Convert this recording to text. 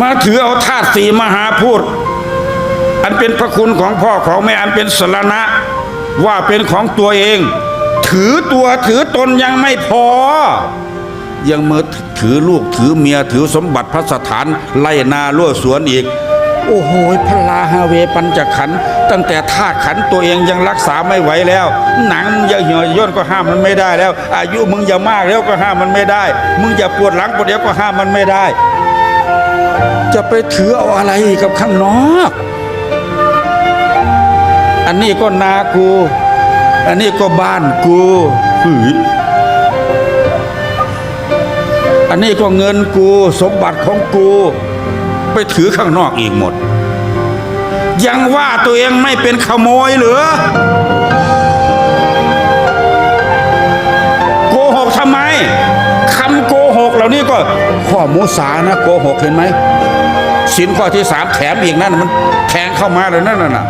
มาถือเอาธาตุสีมหาพูดอันเป็นพระคุณของพ่อของแม่อันเป็นสรณะ ว่าเป็นของตัวเอง ถือตัวถือตนยังไม่พอ ยังมือถือลูกถือเมียถือสมบัติพระสถานไล่นาล่วสวนอีก โอ้โหพลาฮาเวปัญจขัน ตั้งแต่ธาตุขันตัวเองยังรักษาไม่ไหวแล้ว หนังมึงย่าเหี่ยวย่นก็ห้ามมันไม่ได้แล้ว อายุมึงอย่ามากแล้วก็ห้ามมันไม่ได้ มึงอย่าปวดหลังปวดเอวก็ห้ามมันไม่ได้ จะไปถือเอาอะไรกับข้างนอก อันนี้ก็นากู อันนี้ก็บ้านกูหืยอันนี้ก็เงินกู สมบัติของกู ไปถือข้างนอกอีกหมด ยังว่าตัวเองไม่เป็นขโมยเหรือ หกเหล่านี้ก็ข้อมูสานะโกหกเห็นไหมสินข้อที่สามแถมอีกนั่นมันแทงเข้ามาเลยนั่นน่ะ